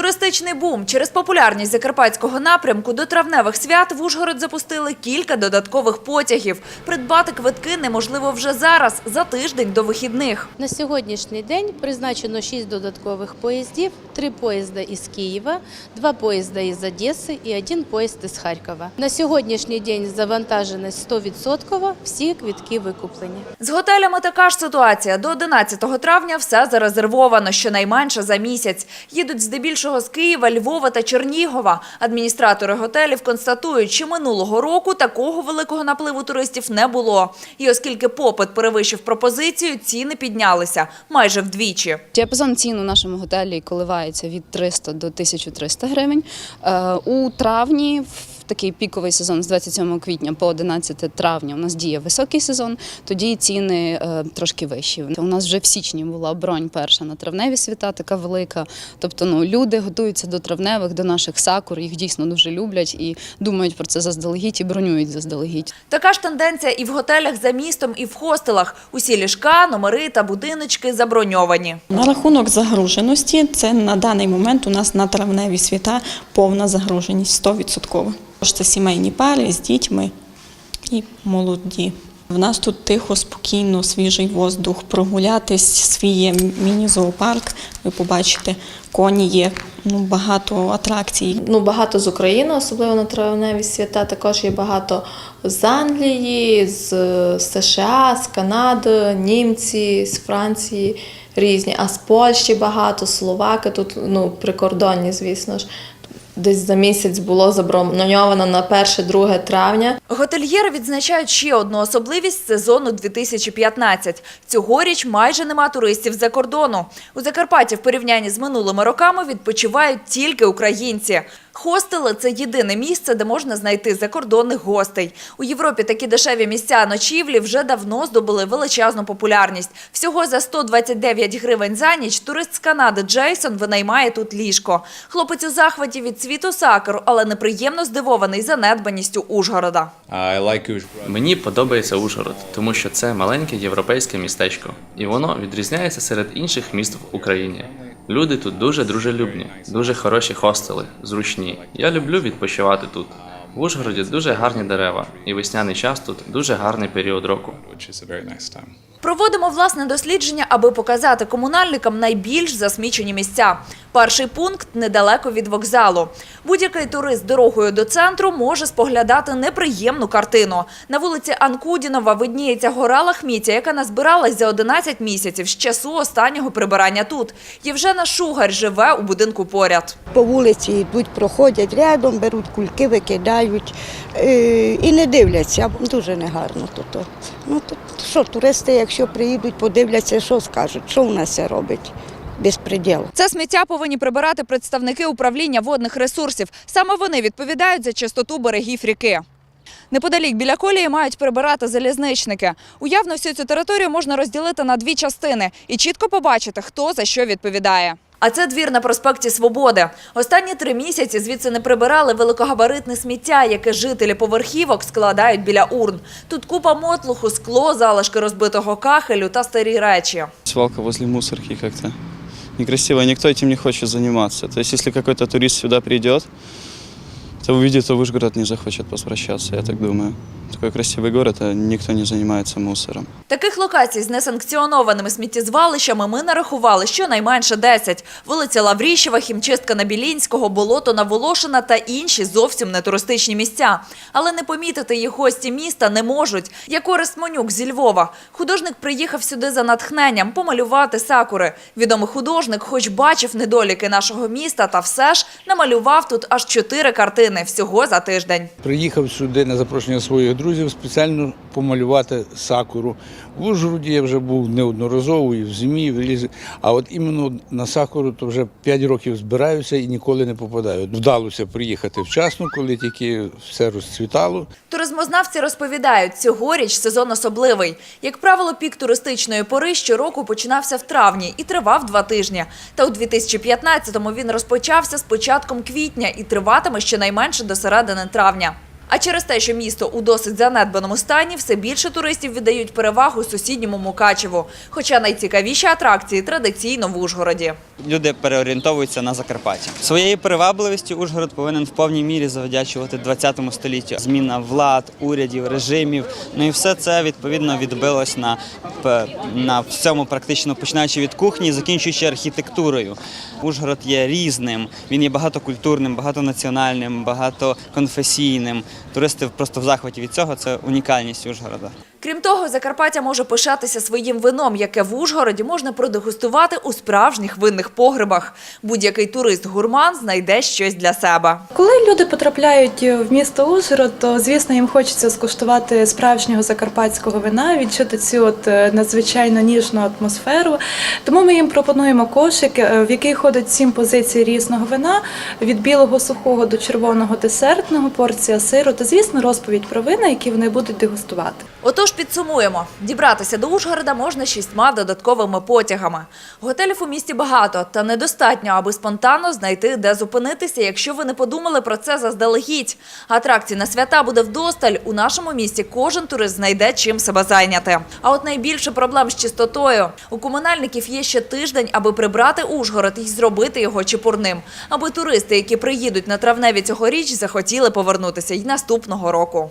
Туристичний бум через популярність закарпатського напрямку до травневих свят в Ужгород запустили кілька додаткових потягів. Придбати квитки неможливо вже зараз, за тиждень до вихідних. На сьогоднішній день призначено 6 додаткових поїздів, 3 поїзда із Києва, 2 поїзда із Одеси і 1 поїзд із Харкова. На сьогоднішній день завантаженість 100%, всі квитки викуплені. З готелями така ж ситуація. До 11 травня все зарезервовано, щонайменше за місяць. Їдуть здебільшого з Києва, Львова та Чернігова. Адміністратори готелів констатують, що минулого року такого великого напливу туристів не було. І оскільки попит перевищив пропозицію, ціни піднялися майже вдвічі. Діапазон цін у нашому готелі коливається від 300 до 1300 гривень. Е, У травні, такий піковий сезон з 27 квітня по 11 травня, у нас діє високий сезон, тоді ціни е, трошки вищі. У нас вже в січні була бронь перша на травневі свята, така велика. Тобто ну, люди готуються до травневих, до наших сакур, їх дійсно дуже люблять і думають про це заздалегідь і бронюють заздалегідь. Така ж тенденція і в готелях за містом, і в хостелах. Усі ліжка, номери та будиночки заброньовані. На рахунок загруженості, це на даний момент у нас на травневі свята повна загруженість 100%. Це сімейні пари з дітьми і молоді. В нас тут тихо, спокійно, свіжий воздух, прогулятись, свій є міні-зоопарк. Ви побачите, коні є, ну, багато атракцій. ну, багато з України, особливо на травневі свята. Також є багато з Англії, з США, з Канади, німці, з Франції різні, а з Польщі багато, словаки тут ну, прикордонні, звісно ж. Десь за місяць було заброньовано на 1-2 травня. Готельєри відзначають ще одну особливість сезону 2015. Цьогоріч майже нема туристів з-за кордону. У Закарпатті в порівнянні з минулими роками відпочивають тільки українці. Хостели – це єдине місце, де можна знайти закордонних гостей. У Європі такі дешеві місця ночівлі вже давно здобули величезну популярність. Всього за 129 гривень за ніч турист з Канади Джейсон винаймає тут ліжко. Хлопець у захваті від світу сакеру, але неприємно здивований занедбаністю Ужгорода. Мені подобається Ужгород, тому що це маленьке європейське містечко, і воно відрізняється серед інших міст в Україні. Люди тут дуже дружелюбні, дуже хороші хостели, зручні. Я люблю відпочивати тут. В Ужгороді дуже гарні дерева, і весняний час тут дуже гарний період року. Проводимо власне дослідження, аби показати комунальникам найбільш засмічені місця. Перший пункт недалеко від вокзалу. Будь-який турист дорогою до центру може споглядати неприємну картину. На вулиці Анкудінова видніється гора Лахміття, яка назбиралась за 11 місяців з часу останнього прибирання тут. Євжена Шугар живе у будинку поряд. По вулиці йдуть, проходять рядом, беруть кульки, викидають е, і не дивляться. Дуже негарно тут. Ну тут що, туристи, якщо приїдуть, подивляться, що скажуть, що у нас це робить. Безпреділ. Це сміття повинні прибирати представники управління водних ресурсів. Саме вони відповідають за чистоту берегів ріки. Неподалік біля колії мають прибирати залізничники. Уявно всю цю територію можна розділити на дві частини і чітко побачити, хто за що відповідає. А це двір на проспекті Свободи. Останні три місяці звідси не прибирали великогабаритне сміття, яке жителі поверхівок складають біля урн. Тут купа мотлуху, скло, залишки розбитого кахелю та старі речі. свалка возле мусорки як-то некрасиво, ніхто цим не хоче займатися. То якщо якийсь турист сюди придет, то увидит, то в Ужгород не захочет возвращаться, я так думаю. Такой красивый город, а никто не занимается мусором. Таких локацій з несанкціонованими сміттєзвалищами ми нарахували щонайменше 10. Вулиця Лавріщева, хімчистка на Білінського, болото на Волошина та інші зовсім не туристичні місця. Але не помітити їх гості міста не можуть. Як Орест Монюк зі Львова. Художник приїхав сюди за натхненням помалювати сакури. Відомий художник, хоч бачив недоліки нашого міста, та все ж намалював тут аж чотири картини всього за тиждень. Приїхав сюди на запрошення своїх друзів спеціально помалювати сакуру. В Ужгороді я вже був неодноразово і в зимі, і в лізі. А от іменно на сакуру то вже 5 років збираюся і ніколи не попадаю. Вдалося приїхати вчасно, коли тільки все розцвітало. Туризмознавці розповідають, цьогоріч сезон особливий. Як правило, пік туристичної пори щороку починався в травні і тривав два тижні. Та у 2015-му він розпочався з початком квітня і триватиме щонайменше до середини травня. А через те, що місто у досить занедбаному стані, все більше туристів віддають перевагу сусідньому Мукачеву. Хоча найцікавіші атракції традиційно в Ужгороді. люди переорієнтовуються на Закарпаття. Своєю привабливістю Ужгород повинен в повній мірі завдячувати 20 століттю. Зміна влад, урядів, режимів. Ну і все це відповідно відбилось на, на всьому, практично починаючи від кухні, закінчуючи архітектурою. Ужгород є різним, він є багатокультурним, багатонаціональним, багатоконфесійним. Туристи просто в захваті від цього. Це унікальність Ужгорода. Крім того, Закарпаття може пишатися своїм вином, яке в Ужгороді можна продегустувати у справжніх винних погребах. Будь-який турист-гурман знайде щось для себе. Коли люди потрапляють в місто Ужгород, то звісно їм хочеться скуштувати справжнього закарпатського вина, відчути цю от е, надзвичайно ніжну атмосферу. Тому ми їм пропонуємо кошик, е, в який ходить сім позицій різного вина від білого сухого до червоного десертного, порція сиру та звісно розповідь про вина, які вони будуть дегустувати. Отож, підсумуємо. Дібратися до Ужгорода можна шістьма додатковими потягами. Готелів у місті багато, та недостатньо, аби спонтанно знайти, де зупинитися, якщо ви не подумали про це заздалегідь. Атракцій на свята буде вдосталь. У нашому місті кожен турист знайде чим себе зайняти. А от найбільше проблем з чистотою. У комунальників є ще тиждень, аби прибрати Ужгород і зробити його чепурним, аби туристи, які приїдуть на травневі цьогоріч, захотіли повернутися й наступного року.